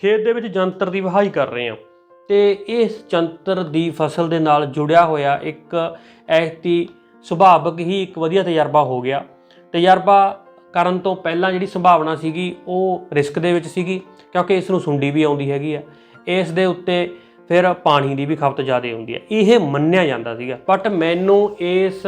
ਖੇਤ ਦੇ ਵਿੱਚ ਜੰਤਰ ਦੀ ਵਹਾਈ ਕਰ ਰਹੇ ਹਾਂ। ਤੇ ਇਸ ਜੰਤਰ ਦੀ ਫਸਲ ਦੇ ਨਾਲ ਜੁੜਿਆ ਹੋਇਆ ਇੱਕ ਐਤੀ ਸੁਭਾਵਕ ਹੀ ਇੱਕ ਵਧੀਆ ਤਜਰਬਾ ਹੋ ਗਿਆ। ਤਜਰਬਾ ਕਰਨ ਤੋਂ ਪਹਿਲਾਂ ਜਿਹੜੀ ਸੰਭਾਵਨਾ ਸੀਗੀ, ਉਹ ਰਿਸਕ ਦੇ ਵਿੱਚ ਸੀਗੀ, ਕਿਉਂਕਿ ਇਸ ਨੂੰ ਸੁੰਡੀ ਵੀ ਆਉਂਦੀ ਹੈਗੀ ਆ। ਇਸ ਦੇ ਉੱਤੇ ਫਿਰ ਪਾਣੀ ਦੀ ਵੀ ਖਪਤ ਜ਼ਿਆਦਾ ਹੁੰਦੀ ਹੈ ਇਹ ਮੰਨਿਆ ਜਾਂਦਾ ਸੀਗਾ। ਬਟ ਮੈਨੂੰ ਇਸ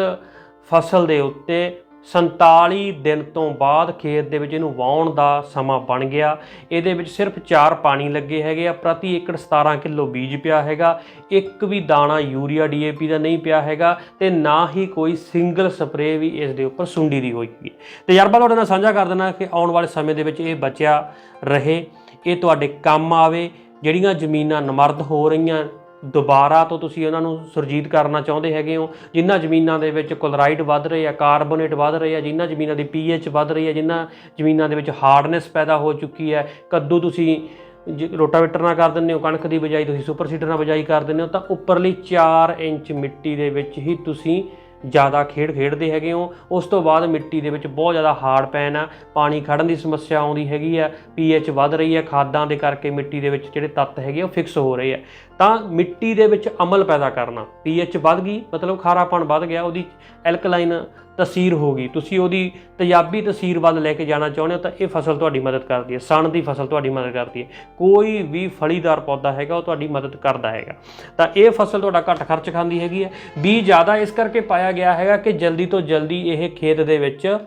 ਫਸਲ ਦੇ ਉੱਤੇ 47 ਦਿਨ ਤੋਂ ਬਾਅਦ ਖੇਤ ਦੇ ਵਿੱਚ ਇਹਨੂੰ ਵਾਉਣ ਦਾ ਸਮਾਂ ਬਣ ਗਿਆ। ਇਹਦੇ ਵਿੱਚ ਸਿਰਫ 4 ਪਾਣੀ ਲੱਗੇ ਹੈਗੇ ਆ। ਪ੍ਰਤੀ ਏਕੜ 17 ਕਿਲੋ ਬੀਜ ਪਿਆ ਹੈਗਾ। ਇੱਕ ਵੀ ਦਾਣਾ ਯੂਰੀਆ ਡੀਏਪੀ ਦਾ ਨਹੀਂ ਪਿਆ ਹੈਗਾ ਤੇ ਨਾ ਹੀ ਕੋਈ ਸਿੰਗਲ ਸਪਰੇਅ ਵੀ ਇਸ ਦੇ ਉੱਪਰ ਸੁੰਡੀ ਦੀ ਹੋਈ ਹੈ ਤਜਰਬਾ ਤੁਹਾਡੇ ਨਾਲ ਸਾਂਝਾ ਕਰ ਦੇਣਾ ਕਿ ਆਉਣ ਵਾਲੇ ਸਮੇਂ ਦੇ ਵਿੱਚ ਇਹ ਬਚਿਆ ਰਹੇ, ਇਹ ਤੁਹਾਡੇ ਕੰਮ ਆਵੇ, ਜਿਹੜੀਆਂ ਜ਼ਮੀਨਾਂ ਨਮਰਦ ਹੋ ਰਹੀਆਂ ਦੁਬਾਰਾ ਤੋਂ ਤੁਸੀਂ ਉਹਨਾਂ ਨੂੰ ਸੁਰਜੀਤ ਕਰਨਾ ਚਾਹੁੰਦੇ ਹੈਗੇ ਹੋ, ਜਿਨ੍ਹਾਂ ਜ਼ਮੀਨਾਂ ਦੇ ਵਿੱਚ ਕਲੋਰਾਈਡ ਵੱਧ ਰਹੀ ਆ, ਕਾਰਬੋਨੇਟ ਵੱਧ ਰਹੀ ਆ, ਜਿਨ੍ਹਾਂ ਜ਼ਮੀਨਾਂ ਦੀ ਪੀਐਚ ਵੱਧ ਰਹੀ ਹੈ ਜਿਨ੍ਹਾਂ ਜ਼ਮੀਨਾਂ ਦੇ ਵਿੱਚ ਹਾਰਡਨੈਸ ਪੈਦਾ ਹੋ ਚੁੱਕੀ ਹੈ, ਕੱਦੂ ਤੁਸੀਂ ਜੇ ਰੋਟਾਵੇਟਰ ਨਾਲ ਕਰ ਦਿੰਦੇ ਹੋ, ਕਣਕ ਦੀ ਬਜਾਈ ਤੁਸੀਂ ਸੁਪਰ ਸੀਡਰ ਨਾਲ ਬਜਾਈ ਕਰ ਦਿੰਦੇ ਹੋ, ਤਾਂ ਉੱਪਰਲੀ 4 ਇੰਚ ਮਿੱਟੀ ਦੇ ਵਿੱਚ ਹੀ ਤੁਸੀਂ ਜ਼ਿਆਦਾ ਖੇਡ ਖੇਡਦੇ ਹੈਗੇ ਹੋ, ਉਸ ਤੋਂ ਬਾਅਦ ਮਿੱਟੀ ਦੇ ਵਿੱਚ ਬਹੁਤ ਜ਼ਿਆਦਾ ਹਾਰਡ ਪੈਨ ਆ, ਪਾਣੀ ਖੜਨ ਦੀ ਸਮੱਸਿਆ ਆਉਂਦੀ ਹੈਗੀ ਆ ਪੀਐਚ ਵੱਧ ਰਹੀ ਹੈ ਖਾਦਾਂ ਦੇ ਕਰਕੇ ਮਿੱਟੀ ਦੇ ਵਿੱਚ ਜਿਹੜੇ ਤੱਤ ਹੈਗੇ ਉਹ ਫਿਕਸ ਹੋ ਰਹੇ ਆ। ਤਾਂ ਮਿੱਟੀ ਦੇ ਵਿੱਚ ਅਮਲ ਪੈਦਾ ਕਰਨਾ ਪੀਐਚ ਵੱਧ ਗਈ, ਮਤਲਬ ਖਾਰਾਪਣ ਵੱਧ ਗਿਆ, ਉਹਦੀ ਐਲਕਲਾਈਨ ਤਸੀਰ ਹੋ ਗਈ। ਤੁਸੀਂ ਉਹਦੀ ਤੇਜ਼ਾਬੀ ਤਸੀਰ ਵੱਲ ਲੈ ਕੇ ਜਾਣਾ ਚਾਹੁੰਦੇ ਹੋ ਤਾਂ ਇਹ ਫਸਲ ਤੁਹਾਡੀ ਮਦਦ ਕਰਦੀ ਹੈ। ਸਣ ਦੀ ਫਸਲ ਤੁਹਾਡੀ ਮਦਦ ਕਰਦੀ ਹੈ। ਕੋਈ ਵੀ ਫਲੀਦਾਰ ਪੌਦਾ ਹੈਗਾ, ਉਹ ਤੁਹਾਡੀ ਮਦਦ ਕਰਦਾ ਹੈਗਾ। ਤਾਂ ਇਹ ਫਸਲ ਤੁਹਾਡਾ ਘੱਟ ਖਰਚ ਖਾਂਦੀ ਹੈਗੀ ਹੈ। ਬੀ ਜ਼ਿਆਦਾ ਇਸ ਕਰਕੇ ਪਾਇਆ ਗਿਆ ਹੈਗਾ ਕਿ ਜਲਦੀ ਤੋਂ ਜਲਦੀ ਇਹ ਖੇਤ ਦੇ ਵਿੱਚ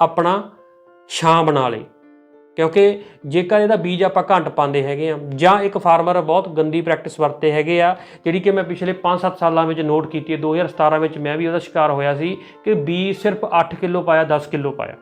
ਆਪਣਾ ਛਾਂ ਬਣਾ ਲੇ। ਕਿਉਂਕਿ ਜੇਕਰ ਇਹਦਾ ਬੀਜ ਆਪਾਂ ਘੰਟ ਪਾਉਂਦੇ ਹੈਗੇ ਆ, ਜਾਂ ਇੱਕ ਫਾਰਮਰ ਬਹੁਤ ਗੰਦੀ ਪ੍ਰੈਕਟਿਸ ਵਰਤੇ ਹੈਗੇ ਆ, ਜਿਹੜੀ ਕਿ ਮੈਂ ਪਿਛਲੇ 5-7 ਸਾਲਾਂ ਵਿੱਚ ਨੋਟ ਕੀਤੀ ਹੈ 2017 ਵਿੱਚ ਮੈਂ ਵੀ ਉਹਦਾ ਸ਼ਿਕਾਰ ਹੋਇਆ ਸੀ ਕਿ ਬੀਜ ਸਿਰਫ 8 ਕਿਲੋ ਪਾਇਆ 10 ਕਿਲੋ ਪਾਇਆ।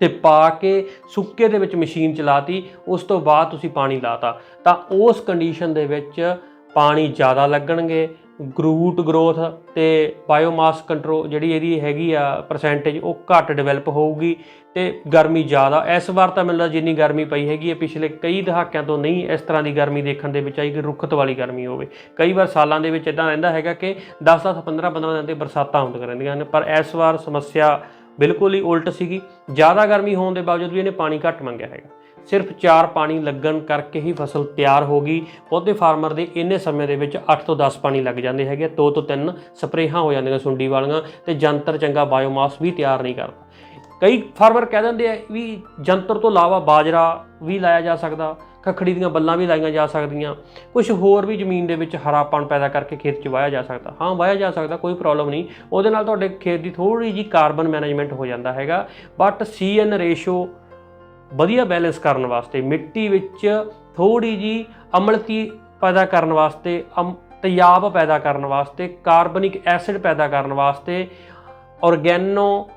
ਤੇ ਪਾ ਕੇ ਸੁੱਕੇ ਦੇ ਵਿੱਚ ਮਸ਼ੀਨ ਚਲਾਤੀ, ਉਸ ਤੋਂ ਬਾਅਦ ਤੁਸੀਂ ਪਾਣੀ ਲਾਤਾ। ਤਾਂ ਉਸ ਕੰਡੀਸ਼ਨ ਦੇ ਵਿੱਚ ਪਾਣੀ ਜ਼ਿਆਦਾ ਲੱਗਣਗੇ ਗਰੂਟ ਗਰੋਥ ਤੇ ਬਾਇਓਮਾਸ ਕੰਟਰੋਲ ਜਿਹੜੀ ਇਹਦੀ ਹੈਗੀ ਆ ਪਰਸੈਂਟੇਜ ਉਹ ਘੱਟ ਡਿਵੈਲਪ ਹੋਊਗੀ ਤੇ ਗਰਮੀ ਜ਼ਿਆਦਾ। ਇਸ ਵਾਰ ਤਾਂ ਮੈਨੂੰ ਲੱਗਦਾ ਜਿੰਨੀ ਗਰਮੀ ਪਈ ਹੈਗੀ ਹੈ ਪਿਛਲੇ ਕਈ ਦਹਾਕਿਆਂ ਤੋਂ ਨਹੀਂ ਇਸ ਤਰ੍ਹਾਂ ਦੀ ਗਰਮੀ ਦੇਖਣ ਦੇ ਵਿੱਚ ਆਈ ਕਿ ਰੁੱਖਤ ਵਾਲੀ ਗਰਮੀ ਹੋਵੇ। ਕਈ ਵਾਰ ਸਾਲਾਂ ਦੇ ਵਿੱਚ ਇਦਾਂ ਰਹਿੰਦਾ ਹੈਗਾ ਕਿ 10-10 15-15 ਦਿਨ ਤੇ ਬਰਸਾਤਾਂ ਹੁੰਦੀਆਂ ਰਹਿੰਦੀਆਂ ਨੇ ਪਰ ਇਸ ਵਾਰ ਸਮੱਸਿਆ ਬਿਲਕੁਲ ਹੀ ਉਲਟ ਸੀਗੀ। ਜ਼ਿਆਦਾ ਗਰਮੀ ਹੋਣ ਦੇ ਬਾਵਜੂਦ ਵੀ ਇਹਨੇ ਪਾਣੀ ਘੱਟ ਮੰਗਿਆ ਹੈਗਾ। ਸਿਰਫ 4 ਪਾਣੀ ਲੱਗਣ ਕਰਕੇ ਹੀ ਫਸਲ ਤਿਆਰ ਹੋ ਗਈ। ਪੌਦੇ ਫਾਰਮਰ ਦੇ ਇੰਨੇ ਸਮੇਂ ਦੇ ਵਿੱਚ 8 ਤੋਂ 10 ਪਾਣੀ ਲੱਗ ਜਾਂਦੇ ਹੈਗੇ। 2 ਤੋਂ 3 ਸਪਰੇਹਾਂ ਹੋ ਜਾਂਦੀਆਂ ਸੁੰਡੀ ਵਾਲੀਆਂ ਤੇ ਜੰਤਰ ਚੰਗਾ ਬਾਇਓਮਾਸ ਵੀ ਤਿਆਰ ਨਹੀਂ ਕਰਦਾ। ਕਈ ਫਾਰਮਰ ਕਹਿ ਦਿੰਦੇ ਆ ਵੀ ਜੰਤਰ ਤੋਂ ਇਲਾਵਾ ਬਾਜਰਾ ਵੀ ਲਾਇਆ ਜਾ ਸਕਦਾ, ਖਖੜੀ ਦੀਆਂ ਬੱਲਾਂ ਵੀ ਲਾਈਆਂ ਜਾ ਸਕਦੀਆਂ। ਕੁਝ ਹੋਰ ਵੀ ਜ਼ਮੀਨ ਦੇ ਵਿੱਚ ਹਰਾਪਣ ਪੈਦਾ ਕਰਕੇ ਖੇਤ 'ਚ ਵਾਇਆ ਜਾ ਸਕਦਾ। ਹਾਂ ਵਾਇਆ ਜਾ ਸਕਦਾ, ਕੋਈ ਪ੍ਰੋਬਲਮ ਨਹੀਂ। ਉਹਦੇ ਨਾਲ ਤੁਹਾਡੇ ਖੇਤ ਦੀ ਥੋੜੀ ਜੀ ਕਾਰਬਨ ਮੈਨੇਜਮੈਂਟ ਹੋ ਜਾਂਦਾ ਹੈਗਾ। ਬਟ ਸੀਐਨ ਰੇਸ਼ੋ ਵਧੀਆ ਬੈਲੈਂਸ ਕਰਨ ਵਾਸਤੇ, ਮਿੱਟੀ ਵਿੱਚ ਥੋੜੀ ਜੀ ਅਮਲਤੀ ਪੈਦਾ ਕਰਨ ਵਾਸਤੇ, ਅਮ- ਤੇਜ਼ਾਬ ਪੈਦਾ ਕਰਨ ਵਾਸਤੇ, ਕਾਰਬਨਿਕ ਐਸਿਡ ਪੈਦਾ ਕਰਨ ਵਾਸਤੇ ਔਰਗੈਨੋ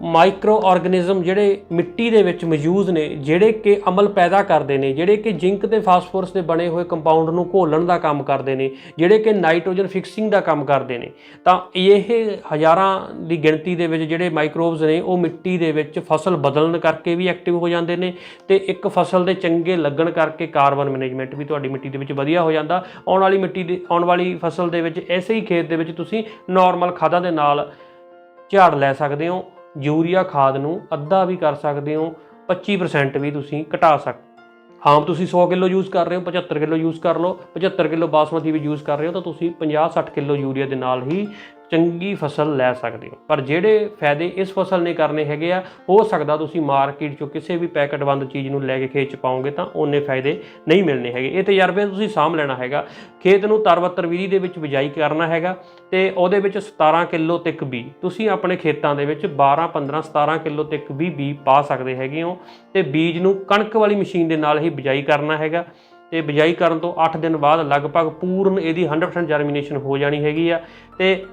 ਮਾਈਕਰੋ ਆਰਗੇਨਿਜ਼ਮ ਜਿਹੜੇ ਮਿੱਟੀ ਦੇ ਵਿੱਚ ਮੌਜੂਦ ਨੇ, ਜਿਹੜੇ ਕਿ ਅਮਲ ਪੈਦਾ ਕਰਦੇ ਨੇ, ਜਿਹੜੇ ਕਿ ਜ਼ਿੰਕ ਤੇ ਫਾਸਫੋਰਸ ਦੇ ਬਣੇ ਹੋਏ ਕੰਪਾਊਂਡ ਨੂੰ ਘੋਲਣ ਦਾ ਕੰਮ ਕਰਦੇ ਨੇ, ਜਿਹੜੇ ਕਿ ਨਾਈਟ੍ਰੋਜਨ ਫਿਕਸਿੰਗ ਦਾ ਕੰਮ ਕਰਦੇ ਨੇ, ਤਾਂ ਇਹ ਹਜ਼ਾਰਾਂ ਦੀ ਗਿਣਤੀ ਦੇ ਵਿੱਚ ਜਿਹੜੇ ਮਾਈਕਰੋਬਸ ਨੇ, ਉਹ ਮਿੱਟੀ ਦੇ ਵਿੱਚ ਫਸਲ ਬਦਲਣ ਕਰਕੇ ਵੀ ਐਕਟਿਵ ਹੋ ਜਾਂਦੇ ਨੇ ਤੇ ਇੱਕ ਫਸਲ ਦੇ ਚੰਗੇ ਲੱਗਣ ਕਰਕੇ ਕਾਰਬਨ ਮੈਨੇਜਮੈਂਟ ਵੀ ਤੁਹਾਡੀ ਮਿੱਟੀ ਦੇ ਵਿੱਚ ਵਧੀਆ ਹੋ ਜਾਂਦਾ। ਆਉਣ ਵਾਲੀ ਮਿੱਟੀ ਦੇ, ਆਉਣ ਵਾਲੀ ਫਸਲ ਦੇ ਵਿੱਚ ਐਸੇ ਹੀ ਖੇਤ ਦੇ ਵਿੱਚ ਤੁਸੀਂ ਨਾਰਮਲ ਖਾਦਾਂ ਦੇ ਨਾਲ ਝਾੜ ਲੈ ਸਕਦੇ ਹੋ। ਯੂਰੀਆ ਖਾਦ ਨੂੰ ਅੱਧਾ ਵੀ ਕਰ ਸਕਦੇ ਹੋ 25% ਵੀ ਤੁਸੀਂ ਘਟਾ ਸਕਦੇ ਆਮ ਤੁਸੀਂ 100 ਕਿਲੋ ਯੂਜ਼ ਕਰ ਰਹੇ ਹੋ 75 ਕਿਲੋ ਯੂਜ਼ ਕਰ ਲਓ 75 ਕਿਲੋ ਬਾਸਮਤੀ ਵੀ ਯੂਜ਼ ਕਰ ਰਹੇ ਹੋ, ਤਾਂ ਤੁਸੀਂ 50-60 ਕਿਲੋ ਯੂਰੀਆ ਦੇ ਨਾਲ ਹੀ ਚੰਗੀ ਫਸਲ ਲੈ ਸਕਦੇ ਹੋ। ਪਰ ਜਿਹੜੇ ਫਾਇਦੇ ਇਸ ਫਸਲ ਨੇ ਕਰਨੇ ਹੈਗੇ ਆ, ਹੋ ਸਕਦਾ ਤੁਸੀਂ ਮਾਰਕੀਟ ਚੋਂ ਕਿਸੇ ਵੀ ਪੈਕਟਬੰਦ ਚੀਜ਼ ਨੂੰ ਲੈ ਕੇ ਖੇਤ ਚ ਪਾਓਗੇ ਤਾਂ ਉਹਨੇ ਫਾਇਦੇ ਨਹੀਂ ਮਿਲਣੇ ਹੈਗੇ। ਇਹ ਤਜਰਬੇ ਤੁਸੀਂ ਸਾਂਭ ਲੈਣਾ ਹੈਗਾ। ਖੇਤ ਨੂੰ ਤਰਵੱਤਰ ਵਿਧੀ ਦੇ ਵਿੱਚ ਬਿਜਾਈ ਕਰਨਾ ਹੈਗਾ ਤੇ ਉਹਦੇ ਵਿੱਚ 17 ਕਿਲੋ ਤੱਕ ਬੀ। ਤੁਸੀਂ ਆਪਣੇ ਖੇਤਾਂ ਦੇ ਵਿੱਚ 12 15 17 ਕਿਲੋ ਤੱਕ ਵੀ ਬੀ ਪਾ ਸਕਦੇ ਹੈਗੇ ਹੋ ਤੇ ਬੀਜ ਨੂੰ ਕਣਕ ਵਾਲੀ ਮਸ਼ੀਨ ਦੇ ਨਾਲ ਹੀ ਬਿਜਾਈ ਕਰਨਾ ਹੈਗਾ ਤੇ ਬਿਜਾਈ ਕਰਨ ਤੋਂ 8 ਦਿਨ ਬਾਅਦ ਲਗਭਗ ਪੂਰਨ ਇਹਦੀ 100% ਜਰਮੀਨੇਸ਼ਨ ਹੋ ਜਾਣੀ ਹੈਗੀ ਆ ਤੇ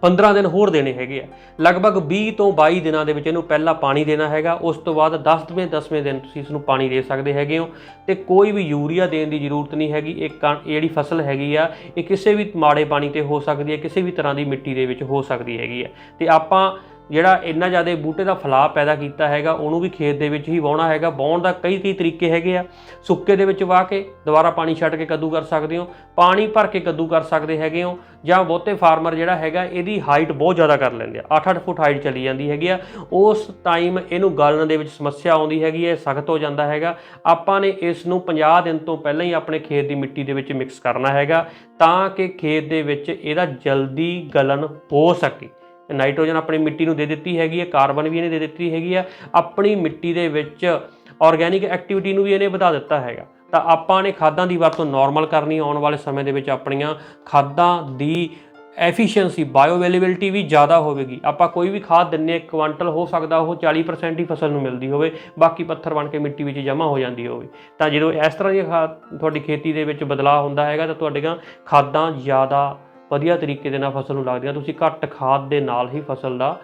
15 ਦਿਨ ਹੋਰ ਦੇਣੇ ਹੈਗੇ ਆ। ਲਗਭਗ 20 ਤੋਂ 22 ਦਿਨਾਂ ਦੇ ਵਿੱਚ ਇਹਨੂੰ ਪਹਿਲਾਂ ਪਾਣੀ ਦੇਣਾ ਹੈਗਾ। ਉਸ ਤੋਂ ਬਾਅਦ 10ਵੇਂ 10ਵੇਂ ਦਿਨ ਤੁਸੀਂ ਇਸ ਨੂੰ ਪਾਣੀ ਦੇ ਸਕਦੇ ਹੈਗੇ ਹੋ। ਤੇ ਕੋਈ ਵੀ ਯੂਰੀਆ ਦੇਣ ਦੀ ਜ਼ਰੂਰਤ ਨਹੀਂ ਹੈਗੀ। ਇਹ ਕਣ- ਜਿਹੜੀ ਫਸਲ ਹੈਗੀ ਆ, ਇਹ ਕਿਸੇ ਵੀ ਮਾੜੇ ਪਾਣੀ ਤੇ ਹੋ ਸਕਦੀ ਹੈ, ਕਿਸੇ ਵੀ ਤਰ੍ਹਾਂ ਦੀ ਮਿੱਟੀ ਦੇ ਵਿੱਚ ਹੋ ਸਕਦੀ ਹੈਗੀ ਆ। ਤੇ ਆਪਾਂ ਜਿਹੜਾ ਇੰਨਾ ਜ਼ਿਆਦਾ ਬੂਟੇ ਦਾ ਫਲਾਅ ਪੈਦਾ ਕੀਤਾ ਹੈਗਾ, ਉਹਨੂੰ ਵੀ ਖੇਤ ਦੇ ਵਿੱਚ ਹੀ ਵਾਹੁਣਾ ਹੈਗਾ। ਵਾਹੁਣ ਦਾ ਕਈ ਕਈ ਤਰੀਕੇ ਹੈਗੇ ਆ। ਸੁੱਕੇ ਦੇ ਵਿੱਚ ਵਾਹ ਕੇ ਦੁਬਾਰਾ ਪਾਣੀ ਛੱਡ ਕੇ ਕੱਦੂ ਕਰ ਸਕਦੇ ਹੋ, ਪਾਣੀ ਭਰ ਕੇ ਕੱਦੂ ਕਰ ਸਕਦੇ ਹੈਗੇ ਹੋ, ਜਾਂ ਬਹੁਤੇ ਫਾਰਮਰ ਜਿਹੜਾ ਹੈਗਾ, ਇਹਦੀ ਹਾਈਟ ਬਹੁਤ ਜ਼ਿਆਦਾ ਕਰ ਲੈਂਦੇ ਆ। 8-8 ਫੁੱਟ ਹਾਈਟ ਚਲੀ ਜਾਂਦੀ ਹੈਗੀ ਆ। ਉਸ ਟਾਈਮ ਇਹਨੂੰ ਗਲਣ ਦੇ ਵਿੱਚ ਸਮੱਸਿਆ ਆਉਂਦੀ ਹੈਗੀ ਹੈ, ਸਖਤ ਹੋ ਜਾਂਦਾ ਹੈਗਾ। ਆਪਾਂ ਨੇ ਇਸ ਨੂੰ 50 ਦਿਨ ਤੋਂ ਪਹਿਲਾਂ ਹੀ ਆਪਣੇ ਖੇਤ ਦੀ ਮਿੱਟੀ ਦੇ ਵਿੱਚ ਮਿਕਸ ਕਰਨਾ ਹੈਗਾ, ਤਾਂ ਕਿ ਖੇਤ ਦੇ ਵਿੱਚ ਇਹਦਾ ਜਲਦੀ ਗਲਨ ਹੋ ਸਕੇ। ਨਾਈਟ੍ਰੋਜਨ ਆਪਣੀ ਮਿੱਟੀ ਨੂੰ ਦੇ ਦਿੱਤੀ ਹੈਗੀ ਹੈ, ਕਾਰਬਨ ਵੀ ਇਹਨੇ ਦੇ ਦਿੱਤੀ ਹੈਗੀ ਆ ਆਪਣੀ ਮਿੱਟੀ ਦੇ ਵਿੱਚ ਆਰਗੈਨਿਕ ਐਕਟੀਵਿਟੀ ਨੂੰ ਵੀ ਇਹਨੇ ਵਧਾ ਦਿੱਤਾ ਹੈਗਾ। ਤਾਂ ਆਪਾਂ ਨੇ ਖਾਦਾਂ ਦੀ ਵਰਤੋਂ ਨਾਰਮਲ ਕਰਨੀ, ਆਉਣ ਵਾਲੇ ਸਮੇਂ ਦੇ ਵਿੱਚ ਆਪਣੀਆਂ ਖਾਦਾਂ ਦੀ ਐਫੀਸ਼ੀਐਂਸੀ ਬਾਇਓਵੇਲੇਬਿਲਟੀ ਵੀ ਜ਼ਿਆਦਾ ਹੋਵੇਗੀ। ਆਪਾਂ ਕੋਈ ਵੀ ਖਾਦ ਦਿੰਨੇ ਇੱਕ ਕੁਆਂਟਲ ਹੋ ਸਕਦਾ, ਉਹ 40% ਹੀ ਫਸਲ ਨੂੰ ਮਿਲਦੀ ਹੋਵੇ, ਬਾਕੀ ਪੱਥਰ ਬਣ ਕੇ ਮਿੱਟੀ ਵਿੱਚ ਜਮ੍ਹਾਂ ਹੋ ਜਾਂਦੀ ਹੋਵੇ। ਤਾਂ ਜਦੋਂ ਇਸ ਤਰ੍ਹਾਂ ਦੀ ਖਾਦ ਤੁਹਾਡੀ ਖੇਤੀ ਦੇ ਵਿੱਚ ਬਦਲਾਅ ਹੁੰਦਾ ਹੈਗਾ, ਤਾਂ ਤੁਹਾਡੀਆਂ ਖਾਦਾਂ ਜ਼ਿਆਦਾ ਵਧੀਆ ਤਰੀਕੇ ਦੇ ਨਾਲ ਫਸਲ ਨੂੰ ਲੱਗਦੀਆਂ ਤੁਸੀਂ ਘੱਟ ਖਾਦ ਦੇ ਨਾਲ ਹੀ ਫਸਲ ਦਾ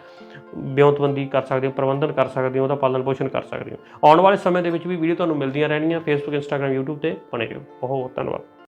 ਵਿਉਂਤਬੰਦੀ ਕਰ ਸਕਦੇ ਹੋ, ਪ੍ਰਬੰਧਨ ਕਰ ਸਕਦੇ ਹੋ, ਉਹਦਾ ਪਾਲਣ ਪੋਸ਼ਣ ਕਰ ਸਕਦੇ ਹੋ। ਆਉਣ ਵਾਲੇ ਸਮੇਂ ਦੇ ਵਿੱਚ ਵੀ ਵੀਡੀਓ ਤੁਹਾਨੂੰ ਮਿਲਦੀਆਂ ਰਹਿਣਗੀਆਂ ਫੇਸਬੁੱਕ ਇੰਸਟਾਗ੍ਰam YouTube ਤੇ ਬਣੇ ਰਹੋ। ਬਹੁਤ ਬਹੁਤ ਧੰਨਵਾਦ।